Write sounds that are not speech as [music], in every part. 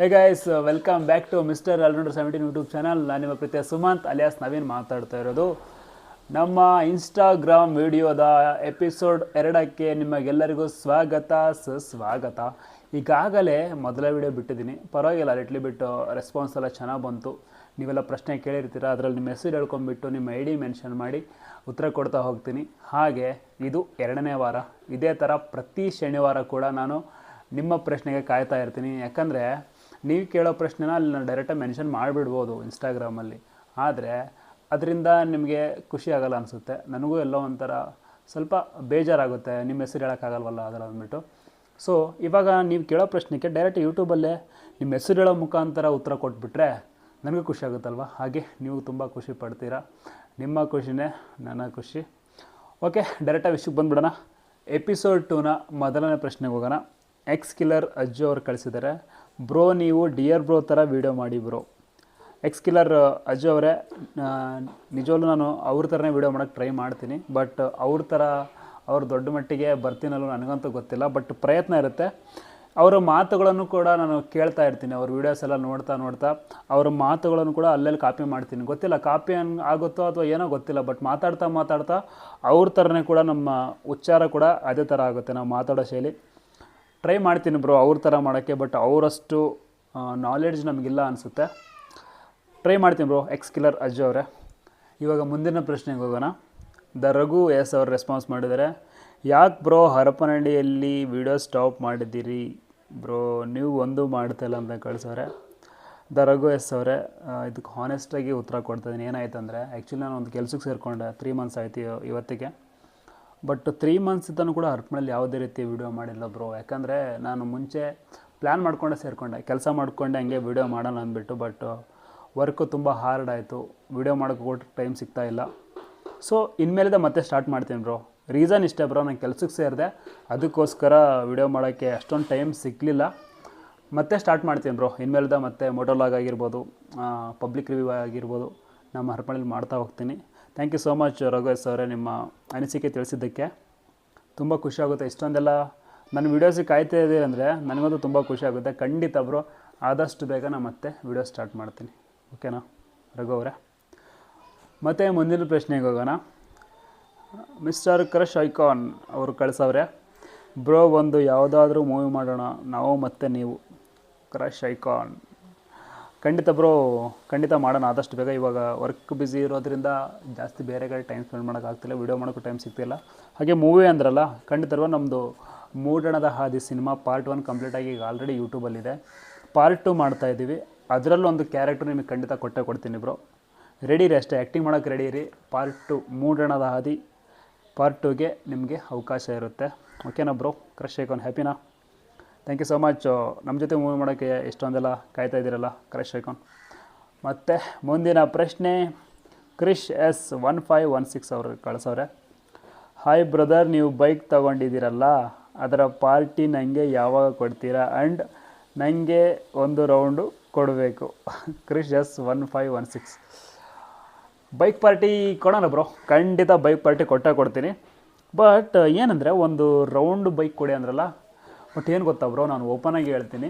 Hey guys welcome back to mister allrounder seventeen YouTube channel ನಾನು ನಿಮ್ಮ ಪ್ರೀತಿಯ Sumanth, alias Naveen ಮಾತಾಡ್ತಾ ಇರೋದು. ನಮ್ಮ ಇನ್ಸ್ಟಾಗ್ರಾಮ್ ವಿಡಿಯೋದ ಎಪಿಸೋಡ್ ಎರಡಕ್ಕೆ ನಿಮಗೆಲ್ಲರಿಗೂ ಸ್ವಾಗತ, ಸುಸ್ವಾಗತ. ಈಗಾಗಲೇ ಮೊದಲ ವಿಡಿಯೋ ಬಿಟ್ಟಿದ್ದೀನಿ. ಪರವಾಗಿಲ್ಲ ಲಿಟ್ಲಿ ಬಿಟ್ಟು ರೆಸ್ಪಾನ್ಸ್ ಎಲ್ಲ ಚೆನ್ನಾಗಿ ಬಂತು. ನೀವೆಲ್ಲ ಪ್ರಶ್ನೆ ಕೇಳಿರ್ತೀರ, ಅದರಲ್ಲಿ ನಿಮ್ಮ ಹೆಸರು ಹೇಳ್ಕೊಂಡ್ಬಿಟ್ಟು ನಿಮ್ಮ ಐ ಡಿ ಮೆನ್ಷನ್ ಮಾಡಿ ಉತ್ತರ ಕೊಡ್ತಾ ಹೋಗ್ತೀನಿ. ಹಾಗೆ, ಇದು ಎರಡನೇ ವಾರ. ಇದೇ ಥರ ಪ್ರತಿ ಶನಿವಾರ ಕೂಡ ನಾನು ನಿಮ್ಮ ಪ್ರಶ್ನೆಗೆ ಕಾಯ್ತಾ ಇರ್ತೀನಿ. ಯಾಕಂದರೆ ನೀವು ಕೇಳೋ ಪ್ರಶ್ನೆನ ಅಲ್ಲಿ ನಾನು ಡೈರೆಕ್ಟಾಗಿ ಮೆನ್ಷನ್ ಮಾಡಿಬಿಡ್ಬೋದು ಇನ್ಸ್ಟಾಗ್ರಾಮಲ್ಲಿ ಆದರೆ ಅದರಿಂದ ನಿಮಗೆ ಖುಷಿ ಆಗಲ್ಲ ಅನಿಸುತ್ತೆ. ನನಗೂ ಎಲ್ಲೋ ಒಂಥರ ಸ್ವಲ್ಪ ಬೇಜಾರಾಗುತ್ತೆ. ನಿಮ್ಮ ಹೆಸರು ಹೇಳೋಕ್ಕಾಗಲ್ವಲ್ಲ ಅದರ ಅಂದ್ಬಿಟ್ಟು. ಸೊ ಇವಾಗ ನೀವು ಕೇಳೋ ಪ್ರಶ್ನೆಗೆ ಡೈರೆಕ್ಟ್ ಯೂಟ್ಯೂಬಲ್ಲೇ ನಿಮ್ಮ ಹೆಸರು ಹೇಳೋ ಮುಖಾಂತರ ಉತ್ತರ ಕೊಟ್ಬಿಟ್ರೆ ನನಗೂ ಖುಷಿ ಆಗುತ್ತಲ್ವ? ಹಾಗೆ ನೀವು ತುಂಬ ಖುಷಿ ಪಡ್ತೀರಾ? ನಿಮ್ಮ ಖುಷಿನೇ ನನ್ನ ಖುಷಿ. ಓಕೆ ಡೈರೆಕ್ಟಾಗಿ ವಿಷಯಕ್ಕೆ ಬಂದ್ಬಿಡೋಣ. ಎಪಿಸೋಡ್ ಟೂನ ಮೊದಲನೇ ಪ್ರಶ್ನೆಗೆ ಹೋಗೋಣ. ಎಕ್ಸ್ ಕಿಲ್ಲರ್ ಅಜ್ಜು ಅವ್ರು ಕಳಿಸಿದ್ದಾರೆ. ಬ್ರೋ ನೀವು ಡಿಯರ್ ಬ್ರೋ ಥರ ವೀಡಿಯೋ ಮಾಡಿ ಬ್ರೋ ಎಕ್ಸ್ ಕಿಲ್ಲರ್ ಅಜ್ಜು ಅವರೇ ನಿಜವಲ್ಲೂ ನಾನು ಅವ್ರ ಥರನೇ ವೀಡಿಯೋ ಮಾಡೋಕ್ಕೆ ಟ್ರೈ ಮಾಡ್ತೀನಿ ಬಟ್ ಅವ್ರ ಥರ ಅವ್ರು ದೊಡ್ಡ ಮಟ್ಟಿಗೆ ಬರ್ತೀನಲ್ಲೋ ನನಗಂತೂ ಗೊತ್ತಿಲ್ಲ ಬಟ್ ಪ್ರಯತ್ನ ಇರುತ್ತೆ. ಅವರ ಮಾತುಗಳನ್ನು ಕೂಡ ನಾನು ಕೇಳ್ತಾ ಇರ್ತೀನಿ, ಅವ್ರ ವೀಡಿಯೋಸ್ ಎಲ್ಲ ನೋಡ್ತಾ ನೋಡ್ತಾ. ಅವರ ಮಾತುಗಳನ್ನು ಕೂಡ ಅಲ್ಲೆಲ್ಲಿ ಕಾಪಿ ಮಾಡ್ತೀನಿ. ಗೊತ್ತಿಲ್ಲ ಕಾಪಿ ಅನ್ ಆಗುತ್ತೋ ಅಥವಾ ಏನೋ ಗೊತ್ತಿಲ್ಲ ಬಟ್ ಮಾತಾಡ್ತಾ ಮಾತಾಡ್ತಾ ಅವ್ರ ಥರನೇ ಕೂಡ ನಮ್ಮ ಉಚ್ಚಾರ ಕೂಡ ಅದೇ ಥರ ಆಗುತ್ತೆ, ನಾವು ಮಾತಾಡೋ ಶೈಲಿ. ಟ್ರೈ ಮಾಡ್ತೀನಿ ಬ್ರೋ, ಅವ್ರ ಥರ ಮಾಡೋಕ್ಕೆ, ಬಟ್ ಅವರಷ್ಟು ನಾಲೆಡ್ಜ್ ನಮಗಿಲ್ಲ ಅನಿಸುತ್ತೆ. ಟ್ರೈ ಮಾಡ್ತೀನಿ ಬ್ರೋ ಎಕ್ಸ್ ಕಿಲ್ಲರ್ ಅಜ್ಜು ಅವರೇ. ಇವಾಗ ಮುಂದಿನ ಪ್ರಶ್ನೆಗೆ ಹೋಗೋಣ. ದ ರಘು ಎಸ್ ಅವರು ರೆಸ್ಪಾನ್ಸ್ ಮಾಡಿದರೆ ಯಾಕೆ ಬ್ರೋ ಹರಪನಹಳ್ಳಿಯಲ್ಲಿ ವಿಡಿಯೋ ಸ್ಟಾಪ್ ಮಾಡಿದ್ದೀರಿ? ಬ್ರೋ, ನೀವು ಒಂದು ಮಾಡ್ತಾಯಿಲ್ಲ ಅಂತ ಕಳಿಸೋರೆ ದ ರಘು ಎಸ್ ಅವರೇ ಇದಕ್ಕೆ ಹಾನೆಸ್ಟಾಗಿ ಉತ್ತರ ಕೊಡ್ತಾಯಿದ್ದೀನಿ ಏನಾಯ್ತು ಅಂದರೆ ಆ್ಯಕ್ಚುಲಿ ನಾನು ಒಂದು ಕೆಲಸಕ್ಕೆ ಸೇರಿಕೊಂಡೆ ತ್ರೀ ಮಂತ್ಸ್ ಆಯ್ತು ಇವತ್ತಿಗೆ. ಬಟ್ ತ್ರೀ ಮಂತ್ಸ್ ಇದ್ದನು ಕೂಡ ಅರ್ಪಣಲ್ಲಿ ಯಾವುದೇ ರೀತಿ ವಿಡಿಯೋ ಮಾಡಿಲ್ಲ ಬ್ರೋ ಯಾಕಂದರೆ ನಾನು ಮುಂಚೆ ಪ್ಲ್ಯಾನ್ ಮಾಡಿಕೊಂಡೆ ಸೇರಿಕೊಂಡೆ. ಕೆಲಸ ಮಾಡಿಕೊಂಡೆ ಹಂಗೆ ವಿಡಿಯೋ ಮಾಡೋಣ ಅಂದ್ಬಿಟ್ಟು ಬಟ್ ವರ್ಕು ತುಂಬ ಹಾರ್ಡ್ ಆಯಿತು. ವಿಡಿಯೋ ಮಾಡೋಕೆ ಕೊಟ್ಟು ಟೈಮ್ ಸಿಗ್ತಾ ಇಲ್ಲ. ಸೊ ಇನ್ಮೇಲಿಂದ ಮತ್ತೆ ಸ್ಟಾರ್ಟ್ ಮಾಡ್ತೀನಿ ಬ್ರೋ ರೀಸನ್ ಇಷ್ಟೇ ಬ್ರೋ ನಾನು ಕೆಲಸಕ್ಕೆ ಸೇರಿದೆ. ಅದಕ್ಕೋಸ್ಕರ ವೀಡಿಯೋ ಮಾಡೋಕ್ಕೆ ಅಷ್ಟೊಂದು ಟೈಮ್ ಸಿಗಲಿಲ್ಲ. ಮತ್ತೆ ಸ್ಟಾರ್ಟ್ ಮಾಡ್ತೀನಿ ಬ್ರೋ ಇನ್ಮೇಲಿಂದ ಮತ್ತೆ ಮೋಟೋಲಾಗ್ ಆಗಿರ್ಬೋದು ಪಬ್ಲಿಕ್ ರಿವ್ಯೂ ಆಗಿರ್ಬೋದು, ನಮ್ಮ ಹರ್ಪಣಲ್ಲಿ ಮಾಡ್ತಾ ಹೋಗ್ತೀನಿ. Thank you so much Raghuvesh ಅವರೇ ನಿಮ್ಮ ಅನಿಸಿಕೆ ತಿಳಿಸಿದ್ದಕ್ಕೆ. ತುಂಬ ಖುಷಿಯಾಗುತ್ತೆ ಇಷ್ಟೊಂದೆಲ್ಲ ನನ್ನ ವೀಡಿಯೋಸಿಗೆ ಕಾಯ್ತಾ ಇದೆ ಅಂದರೆ ನನಗಂತೂ ತುಂಬ ಖುಷಿ ಆಗುತ್ತೆ. ಖಂಡಿತ ಬ್ರೋ, ಆದಷ್ಟು ಬೇಗ ನಾನು ಮತ್ತೆ ವಿಡಿಯೋ ಸ್ಟಾರ್ಟ್ ಮಾಡ್ತೀನಿ. ಓಕೆನಾ ರಘು ಅವರೇ? ಮತ್ತು ಮುಂದಿನ ಪ್ರಶ್ನೆಗೆ ಹೋಗೋಣ. ಮಿಸ್ಟರ್ ಕ್ರಶ್ ಐಕಾನ್ ಅವರು ಕಳಿಸವ್ರೆ, ಬ್ರೋ, ಒಂದು ಯಾವುದಾದ್ರೂ ಮೂವಿ ಮಾಡೋಣ. ನಾವು ಮತ್ತು ನೀವು. ಕ್ರಶ್ ಐಕಾನ್ ಖಂಡಿತ ಬ್ರೋ ಖಂಡಿತ ಮಾಡೋಣ. ಆದಷ್ಟು ಬೇಗ ಇವಾಗ ವರ್ಕ್ ಬ್ಯುಸಿ ಇರೋದ್ರಿಂದ ಜಾಸ್ತಿ ಬೇರೆ ಕಡೆ ಟೈಮ್ ಸ್ಪೆಂಡ್ ಮಾಡೋಕ್ಕಾಗ್ತಿಲ್ಲ ವೀಡಿಯೋ ಮಾಡೋಕ್ಕೂ ಟೈಮ್ ಸಿಗ್ತಿಲ್ಲ. ಹಾಗೆ ಮೂವಿ ಅಂದ್ರಲ್ಲ ಖಂಡಿತ ಬ್ರೋ ನಮ್ಮದು ಮೂಡಣದ ಹಾದಿ ಸಿನಿಮಾ ಪಾರ್ಟ್ ಒನ್ ಕಂಪ್ಲೀಟಾಗಿ ಈಗ ಆಲ್ರೆಡಿ ಯೂಟ್ಯೂಬಲ್ಲಿದೆ ಪಾರ್ಟ್ ಟು ಮಾಡ್ತಾ ಇದ್ದೀವಿ. ಅದರಲ್ಲೂ ಒಂದು ಕ್ಯಾರೆಕ್ಟರ್ ನಿಮಗೆ ಖಂಡಿತ ಕೊಟ್ಟೆ ಕೊಡ್ತೀನಿ ಬ್ರೋ ರೆಡಿ ರೀ ಅಷ್ಟೇ ಆ್ಯಕ್ಟಿಂಗ್ ಮಾಡೋಕ್ಕೆ ರೆಡಿ ರೀ. ಪಾರ್ಟ್ ಟು ಮೂಡಣದ ಹಾದಿ. ಪಾರ್ಟ್ ಟುಗೆ ನಿಮಗೆ ಅವಕಾಶ ಇರುತ್ತೆ. ಓಕೆನಾ ಬ್ರೋ ಕ್ರಶ್ ಐಕಾನ್ ಹ್ಯಾಪಿನಾ ಥ್ಯಾಂಕ್ ಯು ಸೊ ಮಚ್ ನಮ್ಮ ಜೊತೆ ಮೂವ್ ಮಾಡೋಕ್ಕೆ ಎಷ್ಟೊಂದೆಲ್ಲ ಕಾಯ್ತಾ ಇದ್ದೀರಲ್ಲ ಕ್ರಶ್ ಐಕಾನ್ ಮತ್ತು ಮುಂದಿನ ಪ್ರಶ್ನೆ Krish S one five one six ಅವರು ಕಳಿಸೋರೆ ಹಾಯ್ ಬ್ರದರ್ ನೀವು ಬೈಕ್ ತಗೊಂಡಿದ್ದೀರಲ್ಲ, ಅದರ ಪಾರ್ಟಿ ನನಗೆ ಯಾವಾಗ ಕೊಡ್ತೀರಾ? ಆ್ಯಂಡ್ ನನಗೆ ಒಂದು ರೌಂಡು ಕೊಡಬೇಕು. Krish S one five one six bike party ಕೊಡೋಣ ಬ್ರೋ ಖಂಡಿತ ಬೈಕ್ ಪಾರ್ಟಿ ಕೊಟ್ಟೇ ಕೊಡ್ತೀನಿ. ಬಟ್ ಏನಂದರೆ, ಒಂದು ರೌಂಡ್ ಬೈಕ್ ಕೊಡಿ ಅಂದ್ರಲ್ಲ ಬಟ್ ಏನು ಗೊತ್ತಾ ಬ್ರೋ ನಾನು ಓಪನ್ ಆಗಿ ಹೇಳ್ತೀನಿ.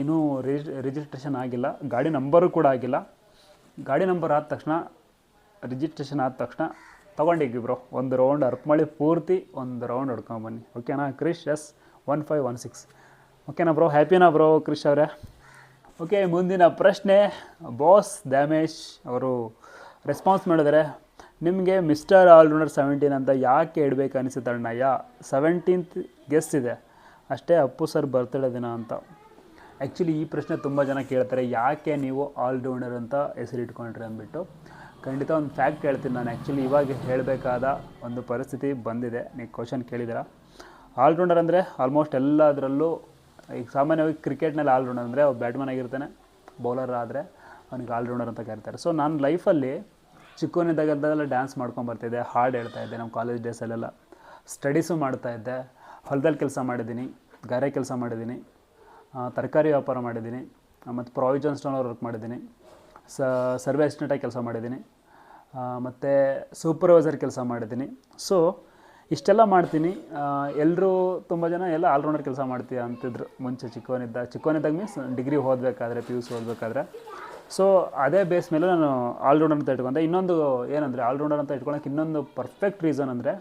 ಇನ್ನೂ ರಿಜಿ ರಿಜಿಸ್ಟ್ರೇಷನ್ ಆಗಿಲ್ಲ. ಗಾಡಿ ನಂಬರು ಕೂಡ ಆಗಿಲ್ಲ. ಗಾಡಿ ನಂಬರ್ ಆದ ತಕ್ಷಣ ರಿಜಿಸ್ಟ್ರೇಷನ್ ಆದ ತಕ್ಷಣ ತೊಗೊಂಡಿದ್ವಿ ಬ್ರೋ ಒಂದು ರೌಂಡ್ ಅರ್ಪಮಳಿ ಪೂರ್ತಿ ಒಂದು ರೌಂಡ್ ಹೊಡ್ಕೊಂಬನ್ನಿ ಓಕೆನಾ Krish S one five one six ಓಕೆನಾ ಬ್ರೋ ಹ್ಯಾಪಿನಾ ಬ್ರೋ ಕ್ರಿಶ್ ಅವರೇ? ಓಕೆ ಮುಂದಿನ ಪ್ರಶ್ನೆ. ಬಾಸ್ ದ್ಯಾಮೇಶ್ ಅವರು ರೆಸ್ಪಾನ್ಸ್ ಮಾಡಿದರೆ ನಿಮಗೆ ಮಿಸ್ಟರ್ ಆಲ್ರೌಂಡರ್ ಸೆವೆಂಟೀನ್ ಅಂತ ಯಾಕೆ ಇಡಬೇಕು ಅನಿಸುತ್ತೆ ಅಣ್ಣಯ್ಯ? ಸೆವೆಂಟೀನ್ತ್ ಗೆಸ್ಟ್ ಇದೆ. ಅಷ್ಟೇ ಅಪ್ಪು ಸರ್ ಬರ್ತಡೇ ದಿನ ಅಂತ. ಆ್ಯಕ್ಚುಲಿ ಈ ಪ್ರಶ್ನೆ ತುಂಬ ಜನ ಕೇಳ್ತಾರೆ, ಯಾಕೆ ನೀವು ಆಲ್ರೌಂಡರ್ ಅಂತ ಹೆಸರಿಟ್ಕೊಂಡ್ರಿ ಅಂದ್ಬಿಟ್ಟು. ಖಂಡಿತ ಒಂದು ಫ್ಯಾಕ್ಟ್ ಹೇಳ್ತೀನಿ ನಾನು. ಆ್ಯಕ್ಚುಲಿ ಇವಾಗ ಹೇಳಬೇಕಾದ ಒಂದು ಪರಿಸ್ಥಿತಿ ಬಂದಿದೆ. ನೀವು ಕ್ವಶನ್ ಆಲ್ ಆಲ್ರೌಂಡರ್ ಅಂದರೆ ಆಲ್ಮೋಸ್ಟ್ ಎಲ್ಲದರಲ್ಲೂ, ಈಗ ಸಾಮಾನ್ಯವಾಗಿ ಕ್ರಿಕೆಟ್ನಲ್ಲಿ ಆಲ್ರೌಂಡರ್ ಅಂದರೆ ಅವ್ರು ಬ್ಯಾಟ್ಮನ್ ಆಗಿರ್ತಾನೆ ಬೌಲರ್ ಆದರೆ ಅವನಿಗೆ ಆಲ್ರೌಂಡರ್ ಅಂತ ಕರೀತಾರೆ. ಸೊ ನಾನು ಲೈಫಲ್ಲಿ ಚಿಕ್ಕವನಿದ್ದಾಗದ್ದೆಲ್ಲ ಡ್ಯಾನ್ಸ್ ಮಾಡ್ಕೊಂಡು ಬರ್ತಿದ್ದೆ ಹಾಡು ಹೇಳ್ತಾ ಇದ್ದೆ ನಮ್ಮ ಕಾಲೇಜ್ ಡೇಸಲ್ಲೆಲ್ಲ ಸ್ಟಡೀಸು ಮಾಡ್ತಾ ಇದ್ದೆ, ಹೊಲದಲ್ಲಿ ಕೆಲಸ ಮಾಡಿದ್ದೀನಿ. ಗಾರೆ ಕೆಲಸ ಮಾಡಿದ್ದೀನಿ ತರಕಾರಿ ವ್ಯಾಪಾರ ಮಾಡಿದ್ದೀನಿ ಮತ್ತು ಪ್ರಾವಿಜನ್ ಸ್ಟೋರ್ ವರ್ಕ್ ಮಾಡಿದ್ದೀನಿ, ಸ ಸರ್ವೆ ಅಸಿಸ್ಟೆಂಟಾಗಿ ಕೆಲಸ ಮಾಡಿದ್ದೀನಿ ಮತ್ತು ಸೂಪರ್ವೈಸರ್ ಕೆಲಸ ಮಾಡಿದ್ದೀನಿ. ಸೊ ಇಷ್ಟೆಲ್ಲ ಮಾಡ್ತೀನಿ. ಎಲ್ಲರೂ ತುಂಬ ಜನ ಎಲ್ಲ ಆಲ್ರೌಂಡರ್ ಕೆಲಸ ಮಾಡ್ತೀಯ ಅಂತಿದ್ರು ಮುಂಚೆ ಚಿಕ್ಕವನಿದ್ದ, ಚಿಕ್ಕವನಿದ್ದಾಗ ಮೀನ್ಸ್ ಡಿಗ್ರಿ ಓದಬೇಕಾದ್ರೆ ಪಿ ಯು ಸಿ ಓದಬೇಕಾದ್ರೆ. ಸೊ ಅದೇ ಬೇಸ್ ಮೇಲೆ ನಾನು ಆಲ್ರೌಂಡರ್ ಅಂತ ಇಟ್ಕೊಂಡೆ. ಇನ್ನೊಂದು ಏನಂದರೆ ಆಲ್ರೌಂಡರ್ ಅಂತ ಇಟ್ಕೊಳಕ್ಕೆ ಇನ್ನೊಂದು ಪರ್ಫೆಕ್ಟ್ ರೀಸನ್ ಅಂದರೆ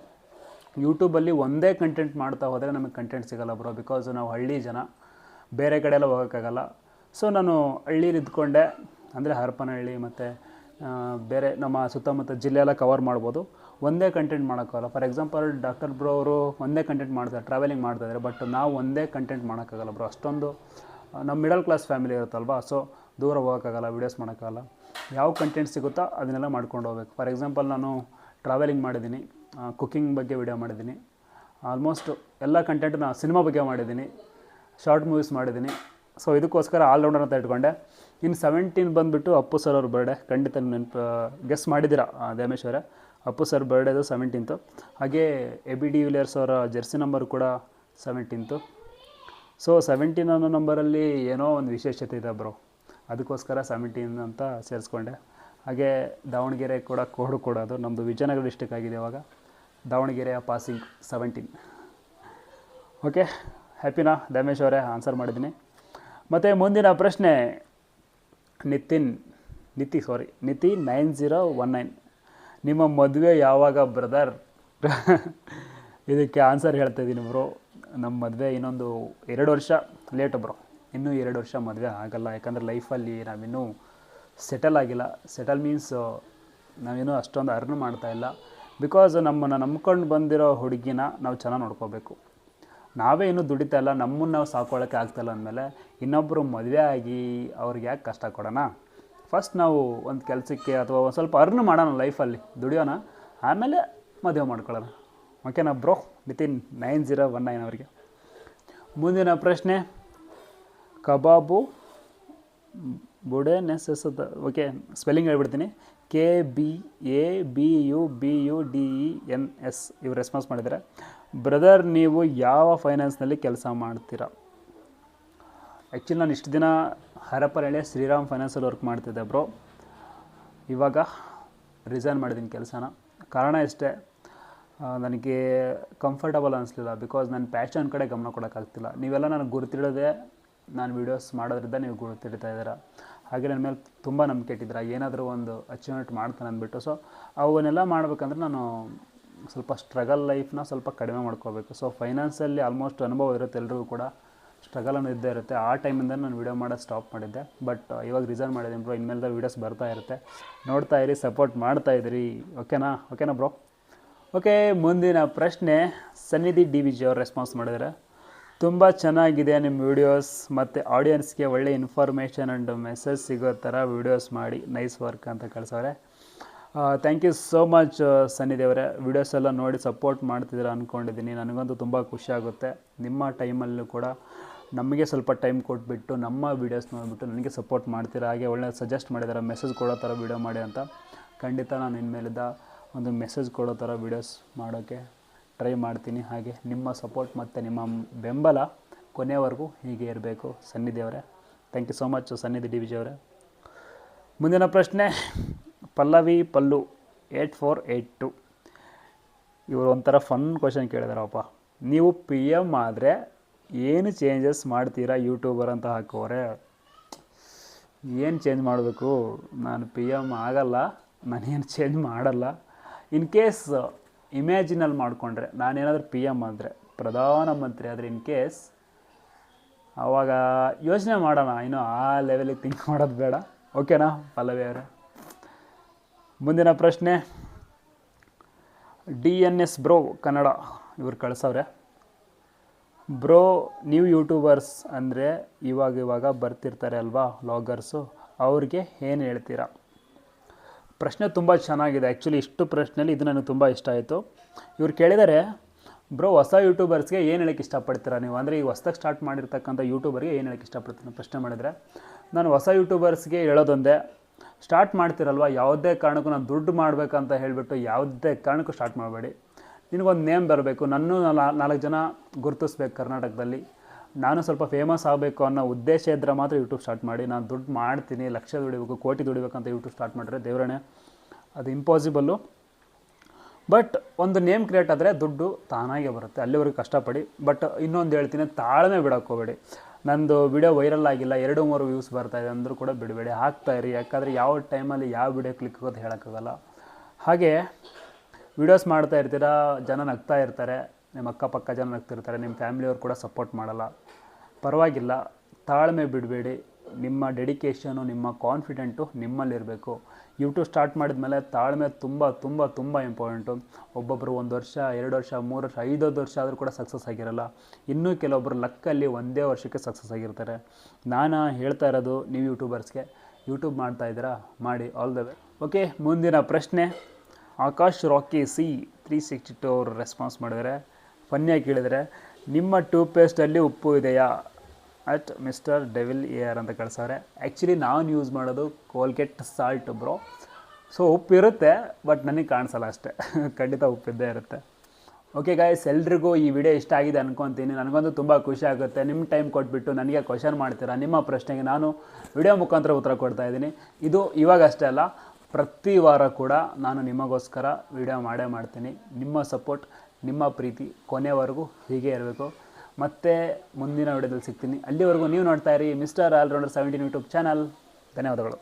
ಯೂಟ್ಯೂಬಲ್ಲಿ ಒಂದೇ ಕಂಟೆಂಟ್ ಮಾಡ್ತಾ ಹೋದರೆ ನಮಗೆ ಕಂಟೆಂಟ್ ಸಿಗಲ್ಲ ಬ್ರೋ ಬಿಕಾಸ್ ನಾವು ಹಳ್ಳಿ ಜನ, ಬೇರೆ ಕಡೆ ಎಲ್ಲ ಹೋಗೋಕ್ಕಾಗಲ್ಲ. ಸೊ ನಾನು ಹಳ್ಳೀಲಿ ಇದ್ಕೊಂಡೆ, ಅಂದರೆ ಹರಪನಹಳ್ಳಿ ಮತ್ತು ಬೇರೆ ನಮ್ಮ ಸುತ್ತಮುತ್ತ ಜಿಲ್ಲೆ ಎಲ್ಲ ಕವರ್ ಮಾಡ್ಬೋದು. ಒಂದೇ ಕಂಟೆಂಟ್ ಮಾಡೋಕ್ಕಾಗಲ್ಲ. ಫಾರ್ ಎಕ್ಸಾಂಪಲ್ ಡಾಕ್ಟರ್ ಬ್ರೋ ಅವರು ಒಂದೇ ಕಂಟೆಂಟ್ ಮಾಡ್ತಾರೆ ಟ್ರಾವೆಲಿಂಗ್ ಮಾಡ್ತಾಯಿದ್ದಾರೆ ಬಟ್ ನಾವು ಒಂದೇ ಕಂಟೆಂಟ್ ಮಾಡೋಕ್ಕಾಗಲ್ಲ ಬ್ರೋ ಅಷ್ಟೊಂದು ನಮ್ಮ ಮಿಡಲ್ ಕ್ಲಾಸ್ ಫ್ಯಾಮಿಲಿ ಇರುತ್ತಲ್ವ ಸೊ ದೂರ ಹೋಗೋಕ್ಕಾಗಲ್ಲ ವೀಡಿಯೋಸ್ ಮಾಡೋಕ್ಕಾಗಲ್ಲ. ಯಾವ ಕಂಟೆಂಟ್ ಸಿಗುತ್ತೋ ಅದನ್ನೆಲ್ಲ ಮಾಡ್ಕೊಂಡು ಹೋಗ್ಬೇಕು. ಫಾರ್ ಎಕ್ಸಾಂಪಲ್ ನಾನು ಟ್ರಾವೆಲಿಂಗ್ ಮಾಡಿದ್ದೀನಿ. ಕುಕ್ಕಿಂಗ್ ಬಗ್ಗೆ ವಿಡಿಯೋ ಮಾಡಿದ್ದೀನಿ. ಆಲ್ಮೋಸ್ಟ್ ಎಲ್ಲ ಕಂಟೆಂಟ್ ನಾನು ಸಿನಿಮಾ ಬಗ್ಗೆ ಮಾಡಿದ್ದೀನಿ. ಶಾರ್ಟ್ ಮೂವೀಸ್ ಮಾಡಿದ್ದೀನಿ. ಸೊ ಇದಕ್ಕೋಸ್ಕರ ಆಲ್ರೌಂಡರ್ ಅಂತ ಇಟ್ಕೊಂಡೆ. ಇನ್ನು ಸೆವೆಂಟೀನ್ ಬಂದುಬಿಟ್ಟು ಅಪ್ಪು ಸರ್ ಅವ್ರ ಬರ್ಡೇ ಖಂಡಿತ ನೆನಪು ಗೆಸ್ ಮಾಡಿದ್ದೀರಾ ದೇಮೇಶ್ವರ ಅಪ್ಪು ಸರ್ ಬರ್ಡೇದು ಸೆವೆಂಟೀನ್ತು ಹಾಗೆ ಎ ಬಿ ಡಿ ವಿಲಿಯರ್ಸ್ ಅವರ ಜೆರ್ಸಿ ನಂಬರ್ ಕೂಡ ಸೆವೆಂಟೀನ್ತು ಸೊ ಸೆವೆಂಟೀನ್ ಅನ್ನೋ ನಂಬರಲ್ಲಿ ಏನೋ ಒಂದು ವಿಶೇಷತೆ ಇದೆ ಬ್ರೋ ಅದಕ್ಕೋಸ್ಕರ ಸೆವೆಂಟೀನ್ ಅಂತ ಸೇರಿಸ್ಕೊಂಡೆ. ಹಾಗೆ ದಾವಣಗೆರೆ ಕೂಡ ಕೋಡು ಕೊಡೋದು ನಮ್ಮದು ವಿಜಯನಗರ ಡಿಸ್ಟಿಕ್ ಆಗಿದೆ ಇವಾಗ. ದಾವಣಗೆರೆಯ ಪಾಸಿಂಗ್ ಸೆವೆಂಟೀನ್ ಓಕೆ ಹ್ಯಾಪಿನಾ ದಾಮೇಶ್ ಅವರೇ ಆನ್ಸರ್ ಮಾಡಿದ್ದೀನಿ. ಮತ್ತು ಮುಂದಿನ ಪ್ರಶ್ನೆ, Nithin, Nithi sorry Nithi nine zero one nine ನಿಮ್ಮ ಮದುವೆ ಯಾವಾಗ ಬ್ರದರ್ ಇದಕ್ಕೆ ಆನ್ಸರ್ ಹೇಳ್ತಾ ಇದ್ದೀನಿ ಬ್ರೋ ನಮ್ಮ ಮದುವೆ ಇನ್ನೊಂದು ಎರಡು ವರ್ಷ ಲೇಟ್ ಬ್ರೋ ಇನ್ನೂ ಎರಡು ವರ್ಷ ಮದುವೆ ಆಗಲ್ಲ, ಯಾಕಂದರೆ ಲೈಫಲ್ಲಿ ನಾವಿನ್ನೂ ಸೆಟಲ್ ಆಗಿಲ್ಲ. ಸೆಟಲ್ ಮೀನ್ಸ್ ನಾವಿನ್ನೂ ಅಷ್ಟೊಂದು ಅರ್ನ್ ಮಾಡ್ತಾ ಇಲ್ಲ. ಬಿಕಾಸ್ ನಮ್ಮನ್ನು ನಂಬ್ಕೊಂಡು ಬಂದಿರೋ ಹುಡುಗಿನ ನಾವು ಚೆನ್ನಾಗಿ ನೋಡ್ಕೋಬೇಕು. ನಾವೇ ಇನ್ನೂ ದುಡಿತಾ ಇಲ್ಲ, ನಮ್ಮನ್ನು ನಾವು ಸಾಕೊಳ್ಳೋಕೆ ಆಗ್ತಾಯಿಲ್ಲ ಅಂದಮೇಲೆ ಇನ್ನೊಬ್ಬರು ಮದುವೆ ಆಗಿ ಅವ್ರಿಗೆ ಯಾಕೆ ಕಷ್ಟ ಕೊಡೋಣ? ಫಸ್ಟ್ ನಾವು ಒಂದು ಕೆಲಸಕ್ಕೆ ಅಥವಾ ಒಂದು ಸ್ವಲ್ಪ ಅರ್ನ್ ಮಾಡೋಣ ಲೈಫಲ್ಲಿ ದುಡಿಯೋಣ, ಆಮೇಲೆ ಮದುವೆ ಮಾಡ್ಕೊಳ್ಳೋಣ. ಓಕೆನಾ bro within nine zero one nine ಅವರಿಗೆ. ಮುಂದಿನ ಪ್ರಶ್ನೆ, ಕಬಾಬು ಬುಡೆ ನೆಸೆಸದ ಓಕೆ ಸ್ಪೆಲ್ಲಿಂಗ್ ಹೇಳ್ಬಿಡ್ತೀನಿ. K, B, A, B, U B, U, D, E, N, S ಇವ್ರು ರೆಸ್ಪಾನ್ಸ್ ಮಾಡಿದ್ದಾರೆ ಬ್ರದರ್, ನೀವು ಯಾವ ಫೈನಾನ್ಸ್ನಲ್ಲಿ ಕೆಲಸ ಮಾಡ್ತೀರಾ? ಆ್ಯಕ್ಚುಲಿ ನಾನು ಇಷ್ಟು ದಿನ ಹರಪನಹಳ್ಳಿ ಶ್ರೀರಾಮ್ ಫೈನಾನ್ಸಲ್ಲಿ ವರ್ಕ್ ಮಾಡ್ತಿದ್ದೆ ಬ್ರೋ ಇವಾಗ ರಿಸೈನ್ ಮಾಡಿದ್ದೀನಿ ಕೆಲಸನ. ಕಾರಣ ಇಷ್ಟೇ ನನಗೆ ಕಂಫರ್ಟಬಲ್ ಅನಿಸ್ಲಿಲ್ಲ ಬಿಕಾಸ್ ನನ್ನ ಪ್ಯಾಷನ್ ಕಡೆ ಗಮನ ಕೊಡೋಕ್ಕಾಗ್ತಿಲ್ಲ. ನೀವೆಲ್ಲ ನನಗೆ ಗುರುತಿಡೋದೇ ನಾನು ವೀಡಿಯೋಸ್ ಮಾಡೋದ್ರಿಂದ ನೀವು ಗುರುತಿಡ್ತಾ ಇದ್ದೀರಾ. ಹಾಗೆ ನನ್ನ ಮೇಲೆ ತುಂಬ ನಂಬಿಕೆ ಇಟ್ಟಿದ್ರೆ ಏನಾದರೂ ಒಂದು ಅಚೀವ್ಮೆಂಟ್ ಮಾಡ್ತಾನೆ ಅಂದ್ಬಿಟ್ಟು. ಸೊ ಅವನ್ನೆಲ್ಲ ಮಾಡಬೇಕಂದ್ರೆ ನಾನು ಸ್ವಲ್ಪ ಸ್ಟ್ರಗಲ್ ಲೈಫ್ನ ಸ್ವಲ್ಪ ಕಡಿಮೆ ಮಾಡ್ಕೋಬೇಕು. ಸೊ ಫೈನಾನ್ಸಲ್ಲಿ ಆಲ್ಮೋಸ್ಟ್ ಅನುಭವ ಇರುತ್ತೆ ಎಲ್ಲರಿಗೂ ಕೂಡ. ಸ್ಟ್ರಗಲ್ ಅನ್ನೋ ಇದ್ದೇ ಇರುತ್ತೆ. ಆ ಟೈಮಿಂದ ನಾನು ವೀಡಿಯೋ ಮಾಡೋದು ಸ್ಟಾಪ್ ಮಾಡಿದ್ದೆ. ಬಟ್ ಇವಾಗ ರಿಸೈನ್ ಮಾಡಿದ್ದೀನಿ ಬ್ರೋ ಇನ್ಮೇಲೆ ವೀಡಿಯೋಸ್ ಬರ್ತಾ ಇರುತ್ತೆ. ನೋಡ್ತಾ ಇರಿ ಸಪೋರ್ಟ್ ಮಾಡ್ತಾ ಇದ್ದೀರಿ ಓಕೆನಾ ಓಕೆನಾ ಬ್ರೋ ಓಕೆ ಮುಂದಿನ ಪ್ರಶ್ನೆ, ಸನ್ನಿಧಿ ಡಿ ವಿ ಜಿ ಅವ್ರು ರೆಸ್ಪಾನ್ಸ್ ಮಾಡಿದ್ದಾರೆ. ತುಂಬ ಚೆನ್ನಾಗಿದೆ ನಿಮ್ಮ ವೀಡಿಯೋಸ್ ಮತ್ತು ಆಡಿಯನ್ಸ್ಗೆ ಒಳ್ಳೆ ಇನ್ಫಾರ್ಮೇಷನ್ ಆ್ಯಂಡ್ ಮೆಸೇಜ್ ಸಿಗೋ ಥರ ವೀಡಿಯೋಸ್ ಮಾಡಿ ನೈಸ್ ವರ್ಕ್ ಅಂತ ಕಳ್ಸವ್ರೆ. Thank you so much Sanni ದೇವರೇ. ವೀಡಿಯೋಸ್ ಎಲ್ಲ ನೋಡಿ ಸಪೋರ್ಟ್ ಮಾಡ್ತಿದ್ದೀರಾ ಅಂದ್ಕೊಂಡಿದ್ದೀನಿ ನನಗಂತೂ ತುಂಬ ಖುಷಿ ಆಗುತ್ತೆ. ನಿಮ್ಮ ಟೈಮಲ್ಲೂ ಕೂಡ ನಮಗೆ ಸ್ವಲ್ಪ ಟೈಮ್ ಕೊಟ್ಬಿಟ್ಟು ನಮ್ಮ ವೀಡಿಯೋಸ್ ನೋಡಿಬಿಟ್ಟು ನನಗೆ ಸಪೋರ್ಟ್ ಮಾಡ್ತೀರಾ, ಹಾಗೆ ಒಳ್ಳೆ ಸಜೆಸ್ಟ್ ಮಾಡಿದ್ದಾರೆ ಮೆಸೇಜ್ ಕೊಡೋ ಥರ ವೀಡಿಯೋ ಮಾಡಿ ಅಂತ. ಖಂಡಿತ ನಾನು ಇನ್ಮೇಲಿದ್ದ ಒಂದು ಮೆಸೇಜ್ ಕೊಡೋ ಥರ ವೀಡಿಯೋಸ್ ಮಾಡೋಕ್ಕೆ ಟ್ರೈ ಮಾಡ್ತೀನಿ. ಹಾಗೆ ನಿಮ್ಮ ಸಪೋರ್ಟ್ ಮತ್ತು ನಿಮ್ಮ ಬೆಂಬಲ ಕೊನೆಯವರೆಗೂ ಹೀಗೆ ಇರಬೇಕು. ಸನ್ನಿಧಿಯವರೇ thank you so much Sannidhi D ವಿಜಯವರೇ ಮುಂದಿನ ಪ್ರಶ್ನೆ, Pallavi Pallu eight four eight two ಇವರು ಒಂಥರ ಫನ್ ಕ್ವಶನ್ ಕೇಳಿದಾರಪ್ಪ. ನೀವು ಪಿ ಎಂ ಆದರೆ ಏನು ಚೇಂಜಸ್ ಮಾಡ್ತೀರಾ ಯೂಟ್ಯೂಬರ್ ಅಂತ ಹಾಕೋರೆ? ಏನು ಚೇಂಜ್ ಮಾಡಬೇಕು? ನಾನು ಪಿ ಎಂ ಆಗಲ್ಲ, ನಾನೇನು ಚೇಂಜ್ ಮಾಡಲ್ಲ. ಇನ್ ಕೇಸ್ ಇಮ್ಯಾಜಿನಲ್ಲಿ ಮಾಡಿಕೊಂಡ್ರೆ, ನಾನೇನಾದರೂ ಪಿ ಎಂ ಆದರೆ ಪ್ರಧಾನಮಂತ್ರಿ ಆದರೆ ಇನ್ ಕೇಸ್ ಆವಾಗ ಯೋಚನೆ ಮಾಡೋಣ, ಇನ್ನು ಆ ಲೆವೆಲಿಗೆ ಥಿಂಕ್ ಮಾಡೋದು ಬೇಡ. ಓಕೆನಾ ಪಲ್ಲವಿ ಅವರೇ. ಮುಂದಿನ ಪ್ರಶ್ನೆ. D N S bro Kannada, ಇವ್ರು ಕಳ್ಸವ್ರೆ. ಬ್ರೋ ನೀವು ಯೂಟ್ಯೂಬರ್ಸ್ ಅಂದರೆ ಇವಾಗ ಇವಾಗ ಬರ್ತಿರ್ತಾರೆ ಅಲ್ವಾ ಲಾಗರ್ಸು ಅವ್ರಿಗೆ ಏನು ಹೇಳ್ತೀರಾ? ಪ್ರಶ್ನೆ ತುಂಬ ಚೆನ್ನಾಗಿದೆ. ಆ್ಯಕ್ಚುಲಿ ಇಷ್ಟು ಪ್ರಶ್ನೆಯಲ್ಲಿ ಇದು ನನಗೆ ತುಂಬ ಇಷ್ಟ ಆಯಿತು. ಇವ್ರು ಕೇಳಿದರೆ, ಬ್ರೋ, ಹೊಸ ಯೂಟ್ಯೂಬರ್ಸ್ಗೆ ಏನು ಹೇಳಕ್ಕೆ ಇಷ್ಟಪಡ್ತೀರ ನೀವು? ಅಂದರೆ ಈ ಹೊಸ್ದಾಗಿ ಸ್ಟಾರ್ಟ್ ಮಾಡಿರ್ತಕ್ಕಂಥ ಯೂಟ್ಯೂಬರ್ಗೆ ಏನು ಹೇಳಕ್ಕೆ ಇಷ್ಟಪಡ್ತೀನಿ ಪ್ರಶ್ನೆ ಮಾಡಿದರೆ, ನಾನು ಹೊಸ ಯೂಟ್ಯೂಬರ್ಸ್ಗೆ ಹೇಳೋದೊಂದೇ ಸ್ಟಾರ್ಟ್ ಮಾಡ್ತಿರಲ್ವ? ಯಾವುದೇ ಕಾರಣಕ್ಕೂ ನಾನು ದುಡ್ಡು ಮಾಡಬೇಕಂತ ಹೇಳಿಬಿಟ್ಟು ಯಾವುದೇ ಕಾರಣಕ್ಕೂ ಸ್ಟಾರ್ಟ್ ಮಾಡಬೇಡಿ. ನಿನಗೊಂದು ನೇಮ್ ಬರಬೇಕು. ನನ್ನೂ ನಾಲ್ಕು ಜನ ಗುರುತಿಸ್ಬೇಕು ಕರ್ನಾಟಕದಲ್ಲಿ. ನಾನು ಸ್ವಲ್ಪ ಫೇಮಸ್ ಆಗಬೇಕು ಅನ್ನೋ ಉದ್ದೇಶ ಇದ್ದರೆ ಮಾತ್ರ ಯೂಟ್ಯೂಬ್ ಸ್ಟಾರ್ಟ್ ಮಾಡಿ. ನಾನು ದುಡ್ಡು ಮಾಡ್ತೀನಿ, ಲಕ್ಷ ದುಡಿಬೇಕು, ಕೋಟಿ ದುಡಿಬೇಕಂತ ಯೂಟ್ಯೂಬ್ ಸ್ಟಾರ್ಟ್ ಮಾಡಿದ್ರೆ ದೇವರಣೆ ಅದು ಇಂಪಾಸಿಬಲ್ಲು ಬಟ್ ಒಂದು ನೇಮ್ ಕ್ರಿಯೇಟ್ ಆದರೆ ದುಡ್ಡು ತಾನಾಗೆ ಬರುತ್ತೆ, ಅಲ್ಲಿವರೆಗೂ ಕಷ್ಟಪಡಿ. ಬಟ್ ಇನ್ನೊಂದು ಹೇಳ್ತೀನಿ, ತಾಳ್ಮೆ ಬಿಡೋಕ್ಕೋಗಬೇಡಿ ನಂದು ವಿಡಿಯೋ ವೈರಲ್ ಆಗಿಲ್ಲ, ಎರಡು ಮೂರು ವ್ಯೂಸ್ ಬರ್ತಾ ಇದೆ ಅಂದರೂ ಕೂಡ ಬಿಡಬೇಡಿ, ಹಾಕ್ತಾ ಇರಿ. ಯಾಕಂದರೆ ಯಾವ ಟೈಮಲ್ಲಿ ಯಾವ ವಿಡಿಯೋ ಕ್ಲಿಕ್ ಆಗೋದು ಹೇಳೋಕ್ಕಾಗಲ್ಲ. ಹಾಗೆ ವಿಡಿಯೋಸ್ ಮಾಡ್ತಾ ಇರ್ತೀರಾ, ಜನ ನಗ್ತಾ ಇರ್ತಾರೆ ನಿಮ್ಮ ಅಕ್ಕಪಕ್ಕ ಜನ ನಗ್ತಿರ್ತಾರೆ ನಿಮ್ಮ ಫ್ಯಾಮಿಲಿಯವರು ಕೂಡ ಸಪೋರ್ಟ್ ಮಾಡಲ್ಲ. ಪರವಾಗಿಲ್ಲ, ತಾಳ್ಮೆ ಬಿಡಬೇಡಿ. ನಿಮ್ಮ ಡೆಡಿಕೇಷನು ನಿಮ್ಮ ಕಾನ್ಫಿಡೆಂಟು ನಿಮ್ಮಲ್ಲಿರಬೇಕು ಯೂಟ್ಯೂಬ್ ಸ್ಟಾರ್ಟ್ ಮಾಡಿದ ಮೇಲೆ ತಾಳ್ಮೆ ತುಂಬ ತುಂಬ ತುಂಬ ಇಂಪಾರ್ಟೆಂಟು ಒಬ್ಬೊಬ್ಬರು ಒಂದು ವರ್ಷ, ಎರಡು ವರ್ಷ, ಮೂರು ವರ್ಷ, ಐದೊಂದು ವರ್ಷ ಆದರೂ ಕೂಡ ಸಕ್ಸಸ್ ಆಗಿರಲ್ಲ. ಇನ್ನೂ ಕೆಲವೊಬ್ಬರು ಲಕ್ಕಲ್ಲಿ ಒಂದೇ ವರ್ಷಕ್ಕೆ ಸಕ್ಸಸ್ ಆಗಿರ್ತಾರೆ. ನಾನು ಹೇಳ್ತಾ ಇರೋದು ನೀವು ಯೂಟ್ಯೂಬರ್ಸ್ಗೆ ಯೂಟ್ಯೂಬ್ ಮಾಡ್ತಾ ಇದ್ದೀರಾ? ಮಾಡಿ ಆಲ್ ದ ವೇ ಓಕೆ ಮುಂದಿನ ಪ್ರಶ್ನೆ. Akash Rocky C three sixty two ಅವರು ರೆಸ್ಪಾನ್ಸ್ ಮಾಡಿದರೆ ಫನ್ನಿಯಾಗಿ ಕೇಳಿದರೆ, ನಿಮ್ಮ ಟೂತ್ ಪೇಸ್ಟಲ್ಲಿ ಉಪ್ಪು ಇದೆಯಾ? ಅಟ್ ಮಿಸ್ಟರ್ ಡೆವಿಲ್ ಏರ್ ಅಂತ ಕಳಿಸವ್ರೆ. ಆ್ಯಕ್ಚುಲಿ ನಾನು ಯೂಸ್ ಮಾಡೋದು ಕೋಲ್ಗೆಟ್ ಸಾಲ್ಟ್ ಬ್ರೋ ಸೊ ಉಪ್ಪು ಇರುತ್ತೆ ಬಟ್ ನನಗೆ ಕಾಣಿಸಲ್ಲ ಅಷ್ಟೇ. [laughs] ಖಂಡಿತ ಉಪ್ಪಿದ್ದೇ ಇರುತ್ತೆ. ಓಕೆ ಗಾಯ್ಸ್ ಎಲ್ರಿಗೂ ಈ ವಿಡಿಯೋ ಇಷ್ಟ ಆಗಿದೆ ಅನ್ಕೊತೀನಿ. ನನಗಂತೂ ತುಂಬ ಖುಷಿ ಆಗುತ್ತೆ. ನಿಮ್ಮ ಟೈಮ್ ಕೊಟ್ಬಿಟ್ಟು ನನಗೆ ಕ್ವಶನ್ ಮಾಡ್ತೀರಾ? ನಿಮ್ಮ ಪ್ರಶ್ನೆಗೆ ನಾನು ವಿಡಿಯೋ ಮುಖಾಂತರ ಉತ್ತರ ಕೊಡ್ತಾ ಇದ್ದೀನಿ. ಇದು ಇವಾಗ ಅಷ್ಟೇ ಅಲ್ಲ, ಪ್ರತಿ ವಾರ ಕೂಡ ನಾನು ನಿಮಗೋಸ್ಕರ ವಿಡಿಯೋ ಮಾಡೇ ಮಾಡ್ತೀನಿ. ನಿಮ್ಮ ಸಪೋರ್ಟ್ ನಿಮ್ಮ ಪ್ರೀತಿ ಕೊನೆವರೆಗೂ ಹೀಗೆ ಇರಬೇಕು. ಮತ್ತೆ ಮುಂದಿನ ವಿಡಿಯೋದಲ್ಲಿ ಸಿಗ್ತೀನಿ. ಅಲ್ಲಿವರೆಗೂ ನೀವು ನೋಡ್ತಾ ಇರಿ mister all rounder seventeen YouTube channel ಧನ್ಯವಾದಗಳು.